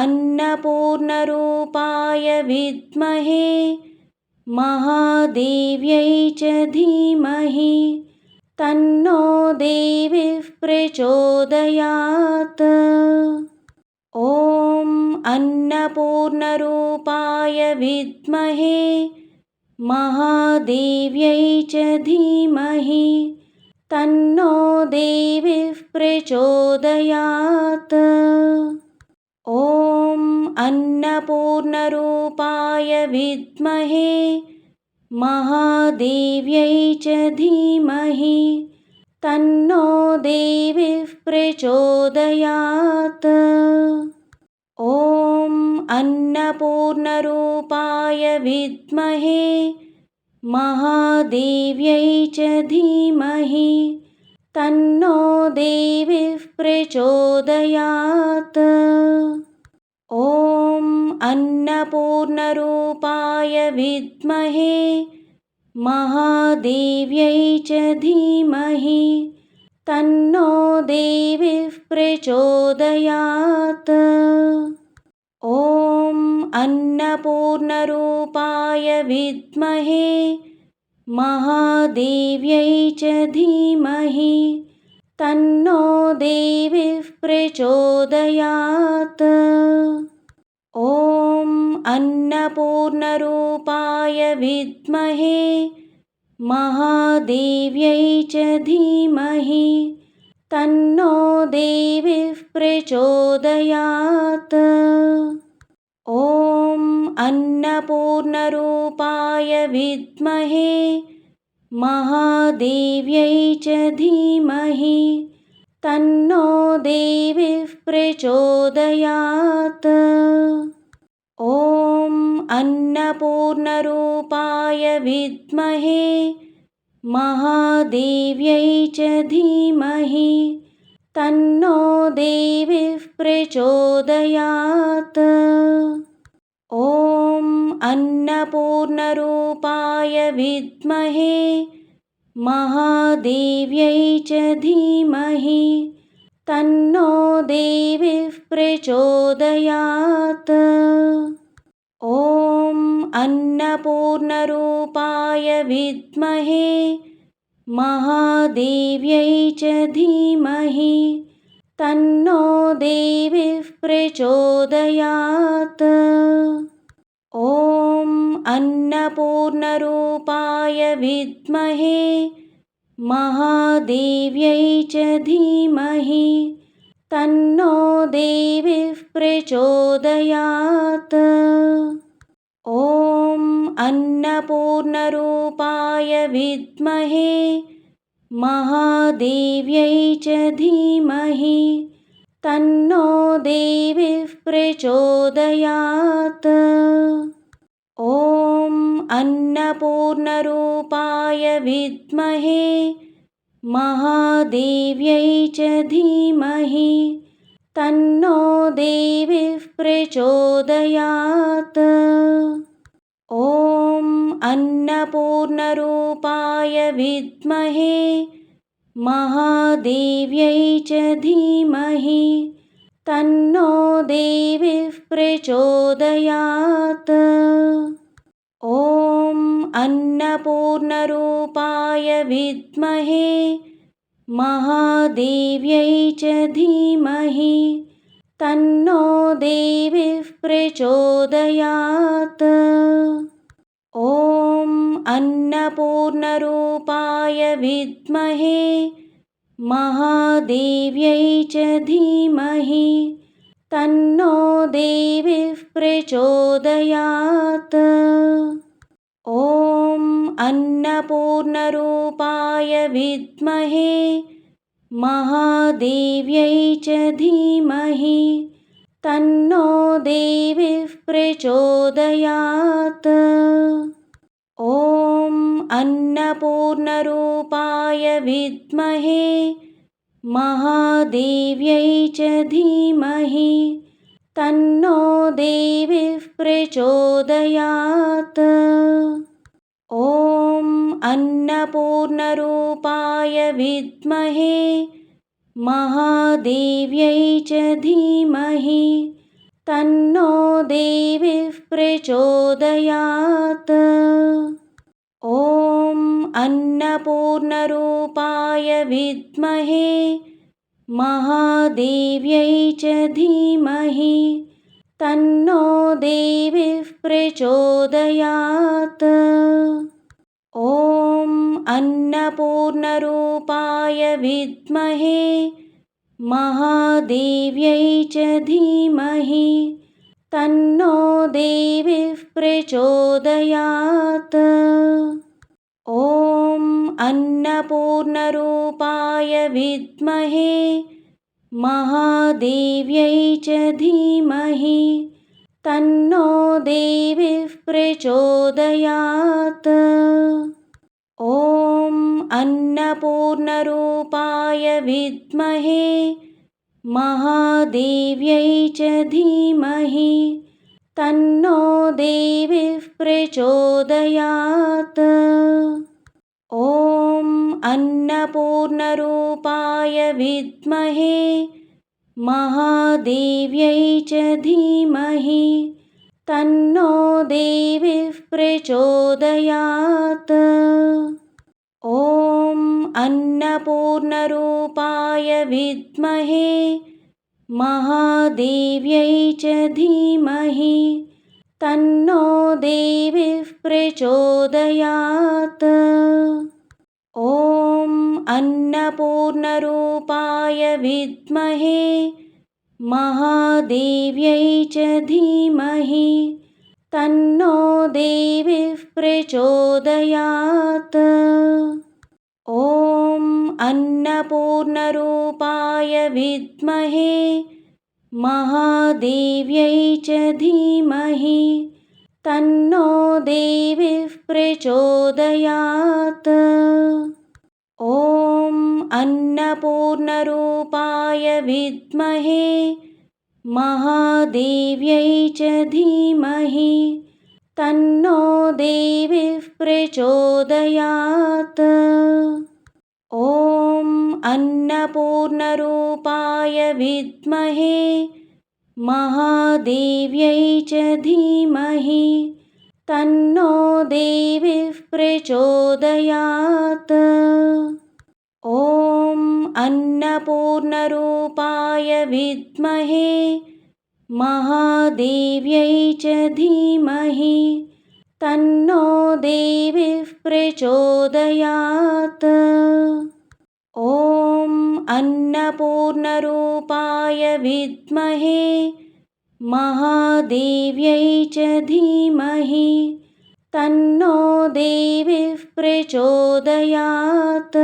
अन्नपूर्णरूपाय विद्महे महादेव्यै च धीमहि तन्नो देवीः प्रचोदयात्। ॐ अन्नपूर्णरूपाय विद्महे महादेव्यै च धीमहि तन्नो देवीः प्रचोदयात् अन्नपूर्णरूपाय विद्महे महादेव्यै च धीमहि तन्नो देवीः प्रचोदयात्। ॐ अन्नपूर्णरूपाय विद्महे महादेव्यै च धीमहि तन्नो देवीः प्रचोदयात्। ॐ अन्नपूर्णरूपाय विद्महे महादेव्यै च धीमहि तन्नो देवीः प्रचोदयात्। ॐ अन्नपूर्णरूपाय विद्महे महादेव्यै च धीमहि तन्नो देवीः प्रचोदयात् अन्नपूर्णरूपाय विद्महे महादेव्यै च धीमहि तन्नो देवीः प्रचोदयात्। ॐ अन्नपूर्णरूपाय विद्महे महादेव्यै च धीमहि तन्नो देवीः प्रचोदयात्। ॐ अन्नपूर्णरूपाय विद्महे महादेव्यै च धीमहि तन्नो देवीः प्रचोदयात्। ॐ अन्नपूर्णरूपाय विद्महे महादेव्यै च धीमहि तन्नो देवीः प्रचोदयात् अन्नपूर्णरूपाय विद्महे महादेव्यै च धीमहि तन्नो देवीः प्रचोदयात्। ॐ अन्नपूर्णरूपाय विद्महे महादेव्यै च धीमहि तन्नो देवीः प्रचोदयात्। ॐ अन्नपूर्णरूपाय विद्महे महादेव्यै च धीमहि तन्नो देवीः प्रचोदयात्। ॐ अन्नपूर्णरूपाय विद्महे महादेव्यै च धीमहि तन्नो देवीः प्रचोदयात् अन्नपूर्णरूपाय विद्महे महादेव्यै च धीमहि तन्नो देवीः प्रचोदयात्। ॐ अन्नपूर्णरूपाय विद्महे महादेव्यै च धीमहि तन्नो देवीः प्रचोदयात् अन्नपूर्णरूपाय विद्महे महादेव्यै च धीमहि तन्नो देवीः प्रचोदयात्। ॐ अन्नपूर्णरूपाय विद्महे महादेव्यै च धीमहि तन्नो देवीः प्रचोदयात्। ॐ अन्नपूर्णरूपाय विद्महे महादेव्यै च धीमहि तन्नो देवीः प्रचोदयात्। ॐ अन्नपूर्णरूपाय विद्महे महादेव्यै च धीमहि तन्नो देवीः प्रचोदयात् अन्नपूर्णरूपाय विद्महे महादेव्यै च धीमहि तन्नो देवीः प्रचोदयात्। ॐ अन्नपूर्णरूपाय विद्महे महादेव्यै च धीमहि तन्नो देवीः प्रचोदयात्। ॐ अन्नपूर्णरूपाय विद्महे महादेव्यै च धीमहि तन्नो देवीः प्रचोदयात्। ॐ अन्नपूर्णरूपाय विद्महे महादेव्यै च धीमहि तन्नो देवीः प्रचोदयात् अन्नपूर्णरूपाय विद्महे महादेव्यै च धीमहि तन्नो देवीः प्रचोदयात्। ॐ अन्नपूर्णरूपाय विद्महे महादेव्यै च धीमहि तन्नो देवीः प्रचोदयात्। ॐ अन्नपूर्णरूपाय विद्महे महादेव्यै च धीमहि तन्नो देवीः प्रचोदयात्। ॐ अन्नपूर्णरूपाय विद्महे महादेव्यै च धीमहि तन्नो देवीः प्रचोदयात् अन्नपूर्णरूपाय विद्महे महादेव्यै च धीमहि तन्नो देवीः प्रचोदयात्। ॐ अन्नपूर्णरूपाय विद्महे महादेव्यै च धीमहि तन्नो देवीः प्रचोदयात्। ॐ अन्नपूर्णरूपाय विद्महे महादेव्यै च धीमहि तन्नो देवीः प्रचोदयात्। ॐ अन्नपूर्णरूपाय विद्महे महादेव्यै च धीमहि तन्नो देवीः प्रचोदयात्।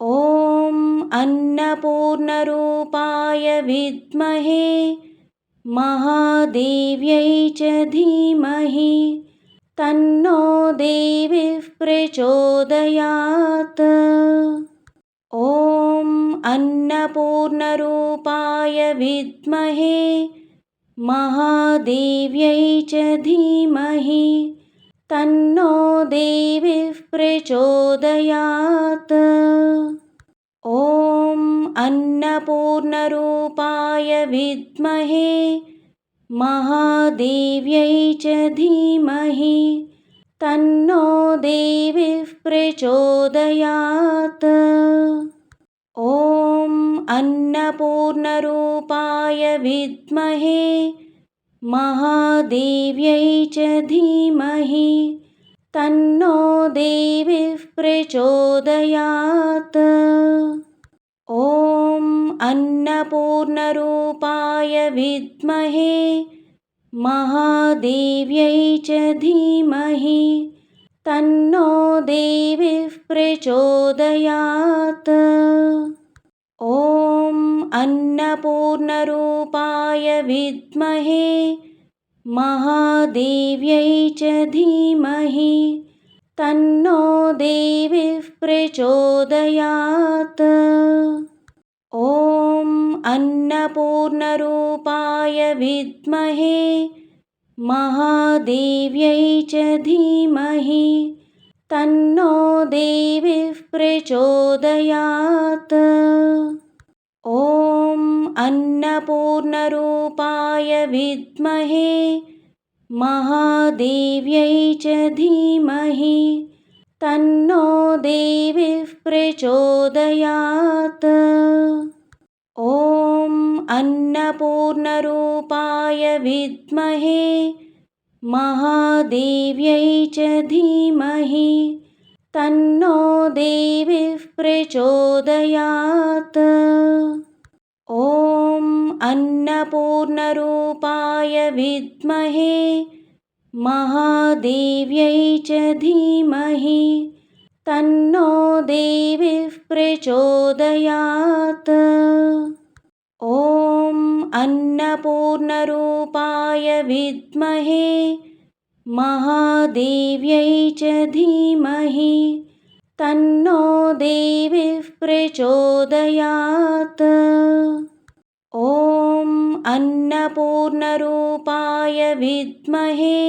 ॐ अन्नपूर्णरूपाय विद्महे महादेव्यै च धीमहि तन्नो देवीः प्रचोदयात्। ॐ अन्नपूर्णरूपाय विद्महे महादेव्यै च धीमहि तन्नो देवीः प्रचोदयात्। ॐ अन्नपूर्णरूपाय विद्महे महादेव्यै च धीमहि तन्नो देवीः प्रचोदयात्। ॐ अन्नपूर्णरूपाय विद्महे महादेव्यै च धीमहि तन्नो देवीः प्रचोदयात् अन्नपूर्णरूपाय विद्महे महादेव्यै च धीमहि तन्नो देवीः प्रचोदयात्। ॐ अन्नपूर्णरूपाय विद्महे महादेव्यै च धीमहि तन्नो देवीः प्रचोदयात्। ॐ अन्नपूर्णरूपाय विद्महे महादेव्यै च धीमहि तन्नो देवीः प्रचोदयात्। ॐ अन्नपूर्णरूपाय विद्महे महादेव्यै च धीमहि तन्नो देवीः प्रचोदयात्। ॐ अन्नपूर्णरूपाय विद्महे महादेव्यै च धीमहि तन्नो देवीः प्रचोदयात्। ॐ अन्नपूर्णरूपाय विद्महे महादेव्यै च धीमहि तन्नो देवीः प्रचोदयात्। ॐ अन्नपूर्णरूपाय विद्महे महादेव्यै च धीमहि तन्नो देवीः प्रचोदयात्। ॐ अन्नपूर्णरूपाय विद्महे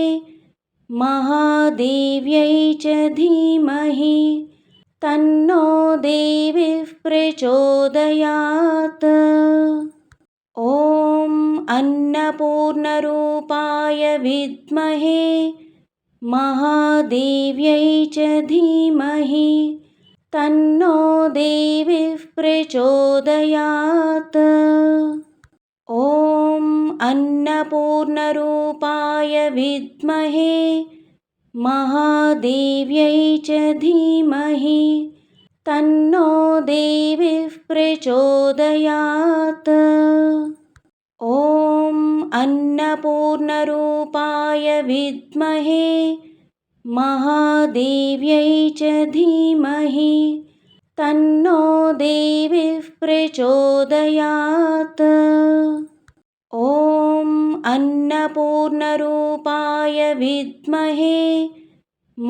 महादेव्यै च धीमहि तन्नो देवीः प्रचोदयात् अन्नपूर्णरूपाय विद्महे महादेव्यै च धीमहि तन्नो देवीः प्रचोदयात्। ॐ अन्नपूर्णरूपाय विद्महे महादेव्यै च धीमहि तन्नो देवीः प्रचोदयात्। ॐ अन्नपूर्णरूपाय विद्महे महादेव्यै च धीमहि तन्नो देवीः प्रचोदयात्। ॐ अन्नपूर्णरूपाय विद्महे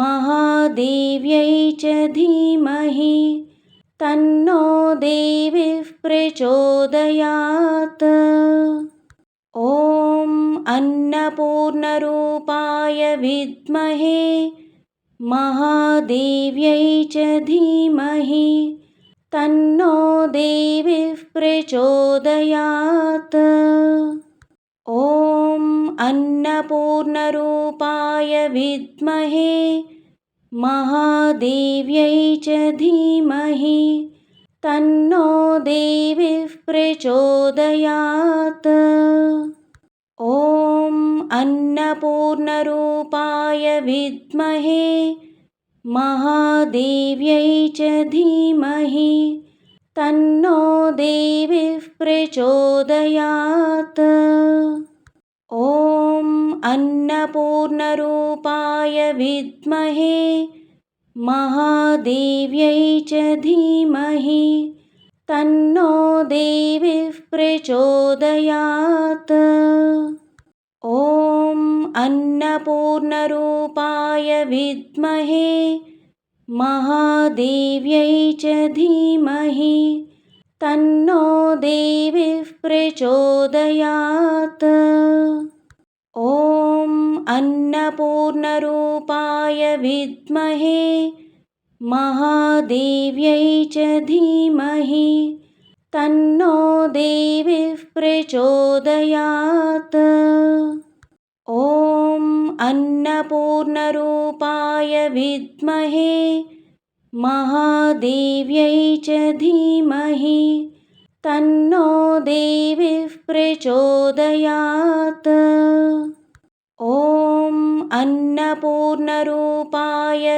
महादेव्यै च धीमहि तन्नो देवीः प्रचोदयात्। ॐ अन्नपूर्णरूपाय विद्महे महादेव्यै च धीमहि तन्नो देवीः प्रचोदयात्। ॐ अन्नपूर्णरूपाय विद्महे महादेव्यै च धीमहि तन्नो देवीः प्रचोदयात् अन्नपूर्णरूपाय विद्महे महादेव्यै च धीमहि तन्नो देवीः प्रचोदयात्। ॐ अन्नपूर्णरूपाय विद्महे महादेव्यै च धीमहि तन्नो देवीः प्रचोदयात् अन्नपूर्णरूपाय विद्महे महादेव्यै च धीमहि तन्नो देवीः प्रचोदयात्। ॐ अन्नपूर्णरूपाय विद्महे महादेव्यै च धीमहि तन्नो देवीः प्रचोदयात् अन्नपूर्णरूपाय विद्महे महादेव्यै च धीमहि तन्नो देवीः प्रचोदयात्। ॐ अन्नपूर्णरूपाय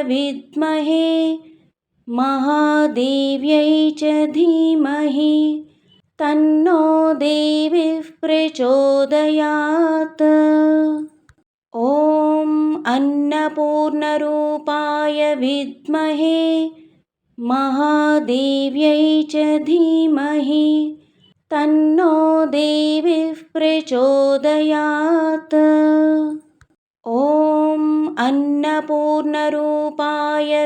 विद्महे महादेव्यै च धीमहि तन्नो देवीः प्रचोदयात् अन्नपूर्णरूपाय विद्महे महादेव्यै च धीमहि तन्नो देवीः प्रचोदयात्। ॐ अन्नपूर्णरूपाय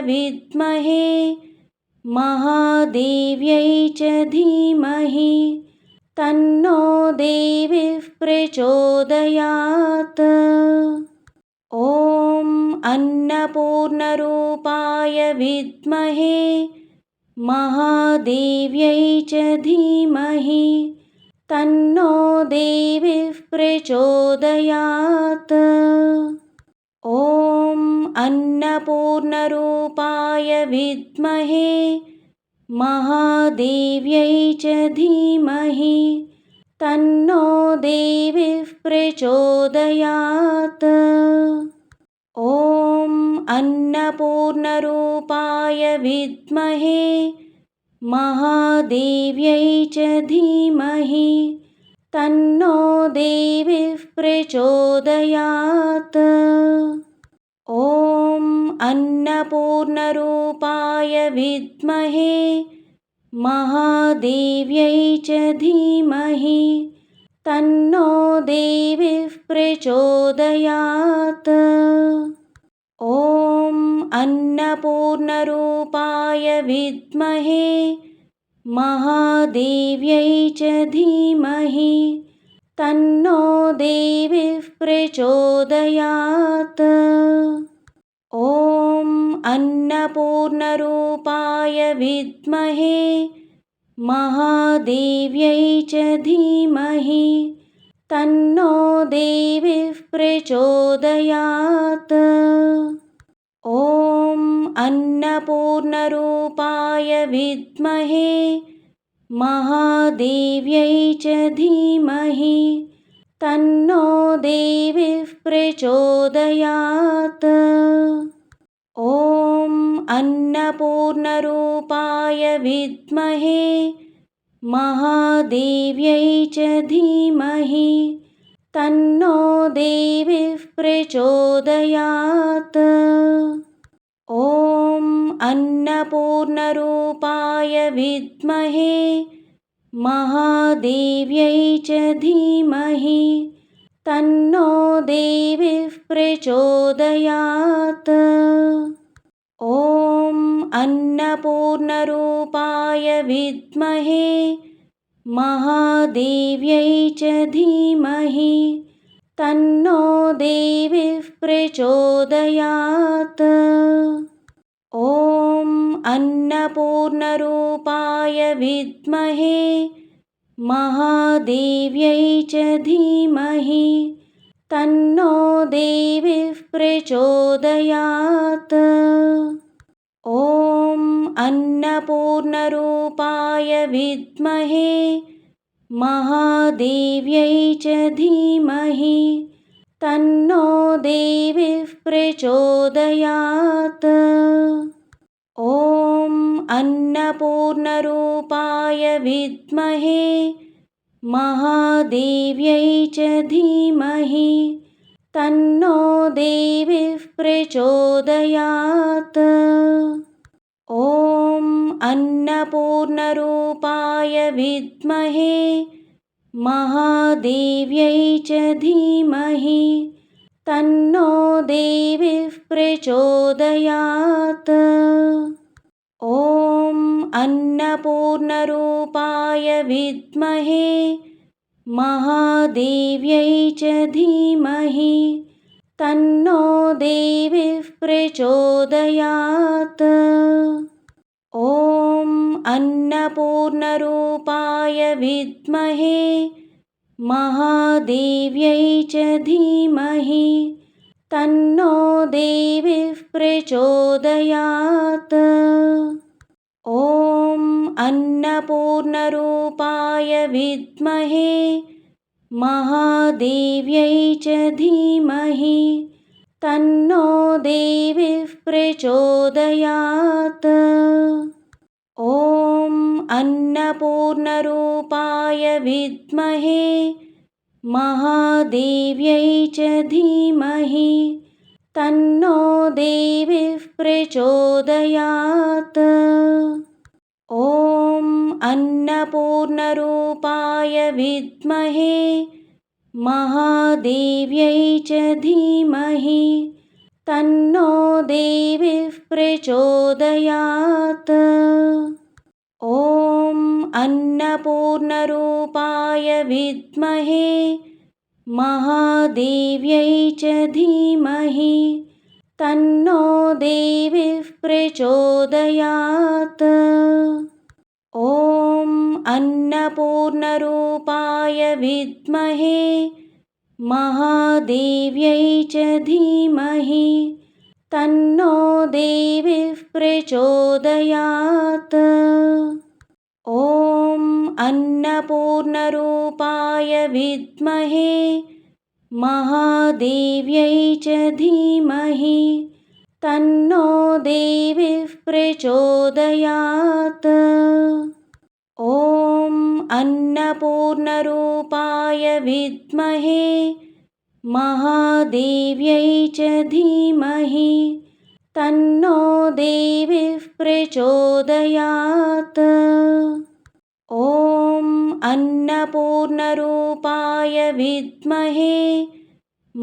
विद्महे महादेव्यै च धीमहि तन्नो देवीः प्रचोदयात्। ॐ अन्नपूर्णरूपाय विद्महे महादेव्यै च धीमहि तन्नो देवीः प्रचोदयात्। ॐ अन्नपूर्णरूपाय विद्महे महादेव्यै च धीमहि तन्नो देवीः प्रचोदयात् अन्नपूर्णरूपाय विद्महे महादेव्यै च धीमहि तन्नो देवीः प्रचोदयात्। ॐ अन्नपूर्णरूपाय विद्महे महादेव्यै च धीमहि तन्नो देवीः प्रचोदयात्। ॐ अन्नपूर्णरूपाय विद्महे महादेव्यै च धीमहि तन्नो देवीः प्रचोदयात्। ॐ अन्नपूर्णरूपाय विद्महे महादेव्यै च धीमहि तन्नो देवीः प्रचोदयात् अन्नपूर्णरूपाय विद्महे महादेव्यै च धीमहि तन्नो देवीः प्रचोदयात्। ॐ अन्नपूर्णरूपाय विद्महे महादेव्यै च धीमहि तन्नो देवीः प्रचोदयात्। ॐ अन्नपूर्णरूपाय विद्महे महादेव्यै च धीमहि तन्नो देवीः प्रचोदयात्। ॐ अन्नपूर्णरूपाय विद्महे महादेव्यै च धीमहि तन्नो देवीः प्रचोदयात्। ॐ अन्नपूर्णरूपाय विद्महे महादेव्यै च धीमहि तन्नो देवीः प्रचोदयात्। ॐ अन्नपूर्णरूपाय विद्महे महादेव्यै च धीमहि तन्नो देवीः प्रचोदयात् अन्नपूर्णरूपाय विद्महे महादेव्यै च धीमहि तन्नो देवीः प्रचोदयात्। ॐ अन्नपूर्णरूपाय विद्महे महादेव्यै च धीमहि तन्नो देवीः प्रचोदयात्। ॐ अन्नपूर्णरूपाय विद्महे महादेव्यै च धीमहि तन्नो देवीः प्रचोदयात्। ॐ अन्नपूर्णरूपाय विद्महे महादेव्यै च धीमहि तन्नो देवीः प्रचोदयात्। ॐ अन्नपूर्णरूपाय विद्महे महादेव्यै च धीमहि तन्नो देवीः प्रचोदयात्। ॐ अन्नपूर्णरूपाय विद्महे महादेव्यै च धीमहि तन्नो देवीः प्रचोदयात्। ॐ अन्नपूर्णरूपाय विद्महे महादेव्यै च धीमहि तन्नो देवीः प्रचोदयात्। ॐ अन्नपूर्णरूपाय विद्महे महादेव्यै च धीमहि तन्नो देवीः प्रचोदयात् अन्नपूर्णरूपाय विद्महे महादेव्यै च धीमहि तन्नो देवीः प्रचोदयात्। ॐ अन्नपूर्णरूपाय विद्महे महादेव्यै च धीमहि तन्नो देवीः प्रचोदयात् अन्नपूर्णरूपाय विद्महे महादेव्यै च धीमहि तन्नो देवीः प्रचोदयात्। ॐ अन्नपूर्णरूपाय विद्महे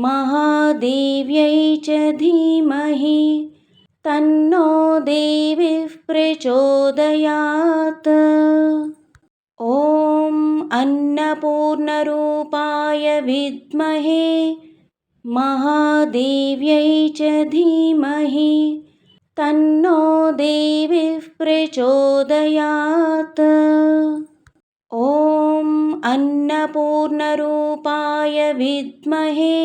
महादेव्यै च धीमहि तन्नो देवीः प्रचोदयात्। ॐ अन्नपूर्णरूपाय विद्महे महादेव्यै च धीमहि तन्नो देवीः प्रचोदयात्। ॐ अन्नपूर्णरूपाय विद्महे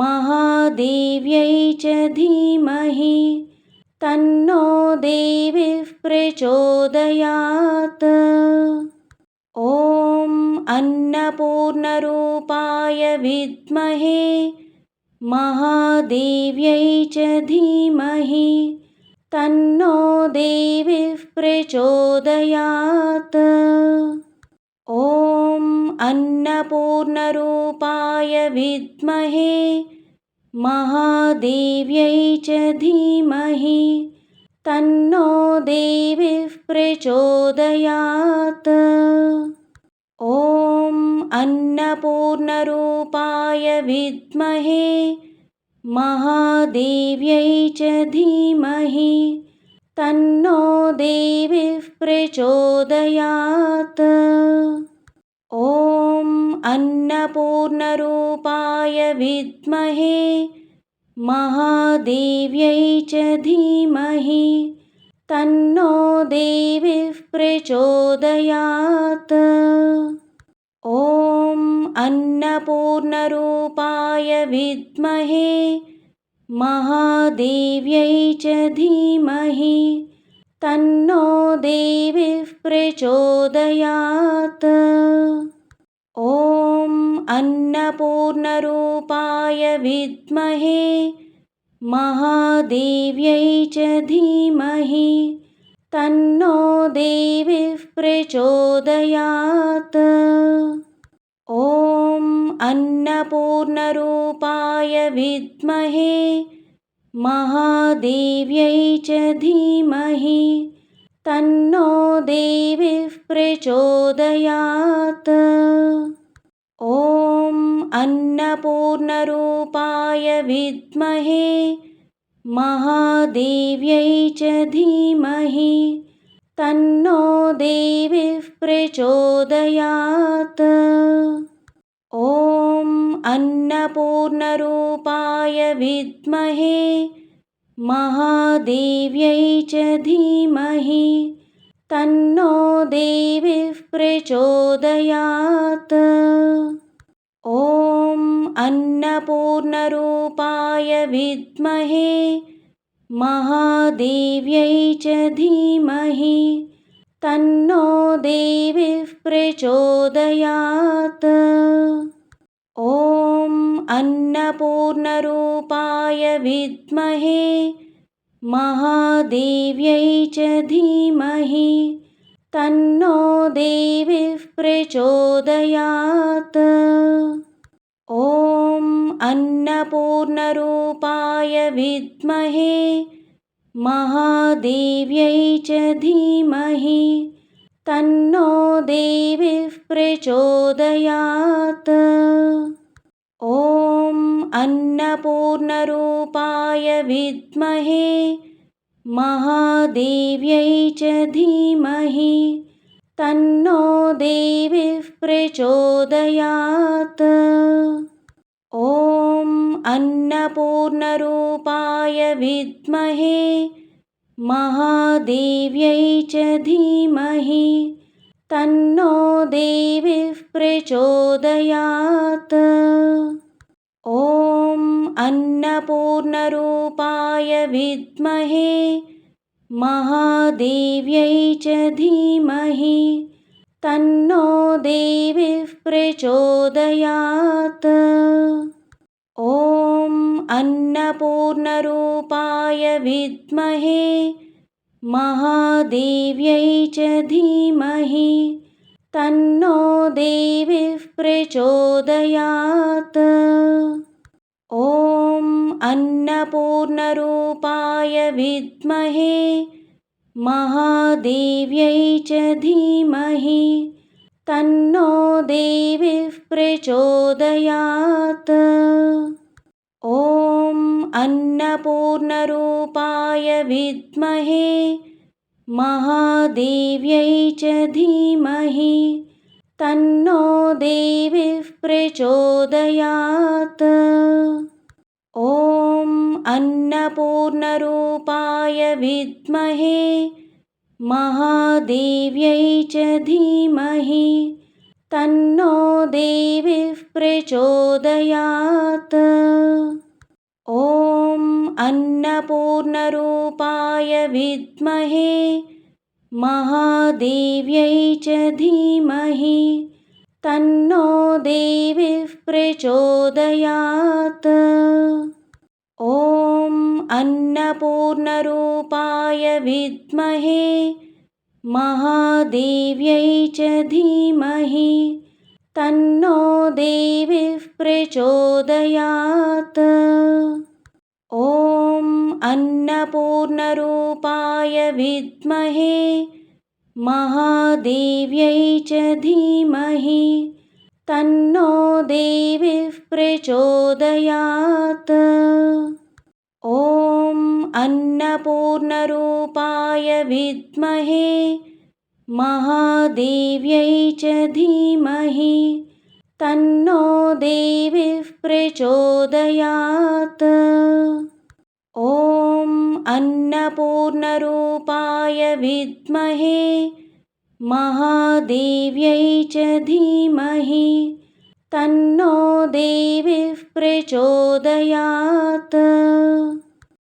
महादेव्यै च धीमहि तन्नो देवीः प्रचोदयात् अन्नपूर्णरूपाय विद्महे महादेव्यै च धीमहि तन्नो देवीः प्रचोदयात्। ॐ अन्नपूर्णरूपाय विद्महे महादेव्यै च धीमहि तन्नो देवीः प्रचोदयात्। ॐ अन्नपूर्णरूपाय विद्महे महादेव्यै च धीमहि तन्नो देवीः प्रचोदयात्। ॐ अन्नपूर्णरूपाय विद्महे महादेव्यै च धीमहि तन्नो देवीः प्रचोदयात् अन्नपूर्णरूपाय विद्महे महादेव्यै च धीमहि तन्नो देवीः प्रचोदयात्। ॐ अन्नपूर्णरूपाय विद्महे महादेव्यै च धीमहि तन्नो देवीः प्रचोदयात् अन्नपूर्णरूपाय विद्महे महादेव्यै च धीमहि तन्नो देवीः प्रचोदयात्। ॐ अन्नपूर्णरूपाय विद्महे महादेव्यै च धीमहि तन्नो देवीः प्रचोदयात्। ॐ अन्नपूर्णरूपाय विद्महे महादेव्यै च धीमहि तन्नो देवीः प्रचोदयात्। ॐ अन्नपूर्णरूपाय विद्महे महादेव्यै च धीमहि तन्नो देवीः प्रचोदयात् अन्नपूर्णरूपाय विद्महे महादेव्यै च धीमहि तन्नो देवीः प्रचोदयात्। ॐ अन्नपूर्णरूपाय विद्महे महादेव्यै च धीमहि तन्नो देवीः प्रचोदयात् अन्नपूर्णरूपाय विद्महे महादेव्यै च धीमहि तन्नो देवीः प्रचोदयात्। ॐ अन्नपूर्णरूपाय विद्महे महादेव्यै च धीमहि तन्नो देवीः प्रचोदयात् अन्नपूर्णरूपाय विद्महे महादेव्यै च धीमहि तन्नो देवीः प्रचोदयात्। ॐ अन्नपूर्णरूपाय विद्महे महादेव्यै च धीमहि तन्नो देवीः प्रचोदयात्। ॐ अन्नपूर्णरूपाय विद्महे महादेव्यै च धीमहि तन्नो देवीः प्रचोदयात्। ॐ अन्नपूर्णरूपाय विद्महे महादेव्यै च धीमहि तन्नो देवीः प्रचोदयात् अन्नपूर्णरूपाय विद्महे महादेव्यै च धीमहि तन्नो देवीः प्रचोदयात्। ॐ अन्नपूर्णरूपाय विद्महे महादेव्यै च धीमहि तन्नो देवीः प्रचोदयात् अन्नपूर्णरूपाय विद्महे महादेव्यै च धीमहि तन्नो देवीः प्रचोदयात्। ॐ अन्नपूर्णरूपाय विद्महे महादेव्यै च धीमहि तन्नो देवीः प्रचोदयात् अन्नपूर्णरूपाय विद्महे महादेव्यै च धीमहि तन्नो देवीः प्रचोदयात्। ॐ अन्नपूर्णरूपाय विद्महे महादेव्यै च धीमहि तन्नो देवीः प्रचोदयात्